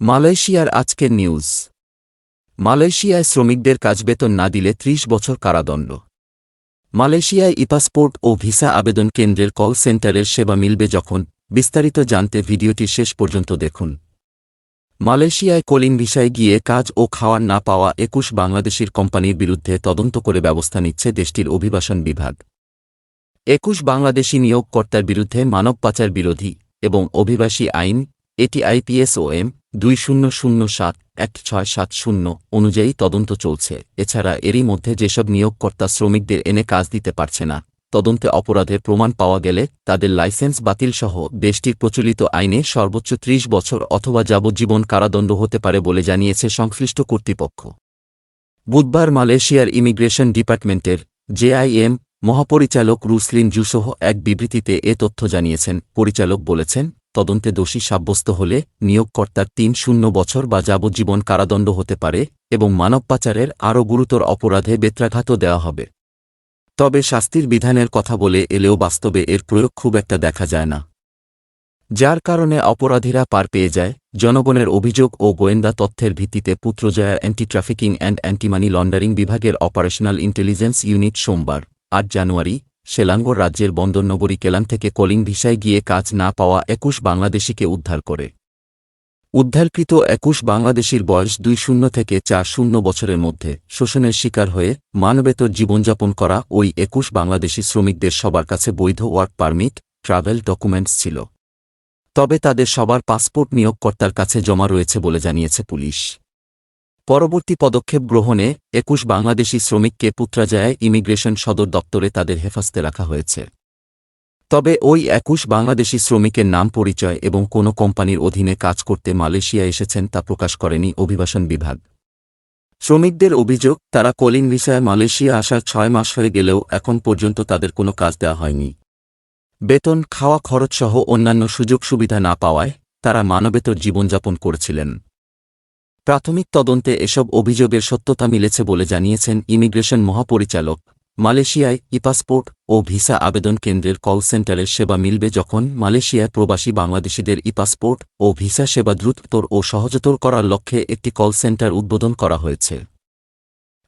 মালয়েশিয়ার আজকের নিউজ। মালয়েশিয়ায় শ্রমিকদের কাজ বেতন না দিলে ত্রিশ বছর কারাদণ্ড। মালয়েশিয়ায় ইপাসপোর্ট ও ভিসা আবেদন কেন্দ্রের কল সেন্টারের সেবা মিলবে যখন। বিস্তারিত জানতে ভিডিওটি শেষ পর্যন্ত দেখুন। মালয়েশিয়ায় কলিং ভিসায় গিয়ে কাজ ও খাওয়ার না পাওয়া একুশ বাংলাদেশির কোম্পানির বিরুদ্ধে তদন্ত করে ব্যবস্থা নিচ্ছে দেশটির অভিবাসন বিভাগ। একুশ বাংলাদেশি নিয়োগকর্তার বিরুদ্ধে মানব পাচার বিরোধী এবং অভিবাসী আইন এটি দুই শূন্য শূন্য সাত এক ছয় সাত শূন্য অনুযায়ী তদন্ত চলছে। এছাড়া এরই মধ্যে যেসব নিয়োগকর্তা শ্রমিকদের এনে কাজ দিতে পারছে না, তদন্তে অপরাধের প্রমাণ পাওয়া গেলে তাদের লাইসেন্স বাতিলসহ দেশটির প্রচলিত আইনে সর্বোচ্চ ত্রিশ বছর অথবা যাবজ্জীবন কারাদণ্ড হতে পারে বলে জানিয়েছে সংশ্লিষ্ট কর্তৃপক্ষ। বুধবার মালয়েশিয়ার ইমিগ্রেশন ডিপার্টমেন্টের জেআইএম মহাপরিচালক রুসলিন জুসহ এক বিবৃতিতে এ তথ্য জানিয়েছেন। পরিচালক বলেছেন তদন্তে দোষী সাব্যস্ত হলে নিয়োগকর্তার তিন শূন্য বছর বা যাবজ্জীবন কারাদণ্ড হতে পারে এবং মানব পাচারের আরও গুরুতর অপরাধে বেত্রাঘাতও দেওয়া হবে। তবে শাস্তির বিধানের কথা বলে এলেও বাস্তবে এর প্রয়োগ খুব একটা দেখা যায় না। যার কারণে অপরাধীরা পার পেয়ে যায়, জনগণের অভিযোগ ও গোয়েন্দা তথ্যের ভিত্তিতে পুত্রজয়ার anti trafficking and anti money laundering বিভাগের অপারেশনাল ইন্টেলিজেন্স ইউনিট সোমবার, আট জানুয়ারি সেলাঙ্গর রাজ্যের বন্দরনগরী কেলান থেকে কলিং ভিসায় গিয়ে কাজ না পাওয়া একুশ বাংলাদেশিকে উদ্ধার করে। উদ্ধারকৃত একুশ বাংলাদেশির বয়স দুই শূন্য থেকে চার শূন্য বছরের মধ্যে শোষণের শিকার হয়ে মানবেতর জীবনযাপন করা ওই একুশ বাংলাদেশি শ্রমিকদের সবার কাছে বৈধ ওয়ার্ক পারমিট, ট্রাভেল ডকুমেন্টস ছিল। তবে তাদের সবার পাসপোর্ট নিয়োগকর্তার কাছে জমা রয়েছে বলে জানিয়েছে পুলিশ। পরবর্তী পদক্ষেপ গ্রহণে একুশ বাংলাদেশি শ্রমিককে পুত্রাজায় ইমিগ্রেশন সদর দপ্তরে তাদের হেফাজতে রাখা হয়েছে। তবে ওই একুশ বাংলাদেশি শ্রমিকের নাম পরিচয় এবং কোনো কোম্পানির অধীনে কাজ করতে মালয়েশিয়া এসেছেন তা প্রকাশ করেনি অভিবাসন বিভাগ। শ্রমিকদের অভিযোগ, তারা কলিং ভিসায় মালয়েশিয়া আসার ছয় মাস হয়ে গেলেও এখন পর্যন্ত তাদের কোনো কাজ দেওয়া হয়নি। বেতন, খাওয়া খরচসহ অন্যান্য সুযোগ সুবিধা না পাওয়ায় তারা মানবেতর জীবনযাপন করেছিলেন। প্রাথমিক তদন্তে এসব অভিযোগের সত্যতা মিলেছে বলে জানিয়েছেন ইমিগ্রেশন মহাপরিচালক। মালয়েশিয়ায় ইপাসপোর্ট ও ভিসা আবেদন কেন্দ্রের কল সেন্টারের সেবা মিলবে যখন মালয়েশিয়ায় প্রবাসী বাংলাদেশিদের ইপাসপোর্ট ও ভিসা সেবা দ্রুততর ও সহজতর করার লক্ষ্যে একটি কল সেন্টার উদ্বোধন করা হয়েছে।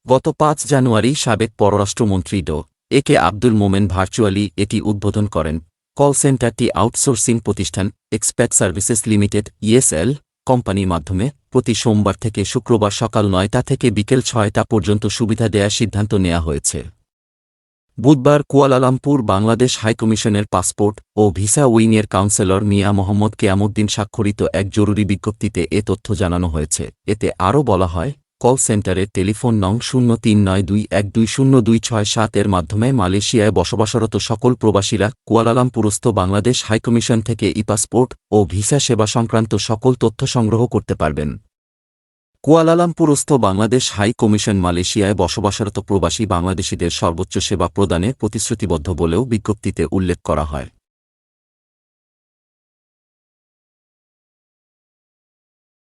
গত পাঁচ জানুয়ারি সাবেক পররাষ্ট্রমন্ত্রী ড এ কে আব্দুল মোমেন ভার্চুয়ালি এটি উদ্বোধন করেন। কল সেন্টারটি আউটসোর্সিং প্রতিষ্ঠান এক্সপ্যাট সার্ভিসেস লিমিটেড, ইএসএল, কোম্পানির মাধ্যমে প্রতি সোমবার থেকে শুক্রবার সকাল নয়টা থেকে বিকেল ছয়টা পর্যন্ত সুবিধা দেয়ার সিদ্ধান্ত নেওয়া হয়েছে। বুধবার কুয়ালালামপুর বাংলাদেশ হাইকমিশনের পাসপোর্ট ও ভিসা উইংয়ের কাউন্সেলর মিয়া মোহাম্মদ কেয়ামুদ্দিন স্বাক্ষরিত এক জরুরি বিজ্ঞপ্তিতে এ তথ্য জানানো হয়েছে। এতে আরও বলা হয় কল সেন্টারে টেলিফোন নং শূন্য তিন নয় দুই এক দুই শূন্য দুই ছয় সাত এর মাধ্যমে মালয়েশিয়ায় বসবাসরত সকল প্রবাসীরা কুয়ালালামপুরস্থ বাংলাদেশ হাইকমিশন থেকে ইপাসপোর্ট ও ভিসা সেবা সংক্রান্ত সকল তথ্য সংগ্রহ করতে পারবেন। কুয়ালালামপুরস্থ বাংলাদেশ হাই কমিশন মালয়েশিয়ায় বসবাসরত প্রবাসী বাংলাদেশিদের সর্বোচ্চ সেবা প্রদানে প্রতিশ্রুতিবদ্ধ বলেও বিজ্ঞপ্তিতে উল্লেখ করা হয়।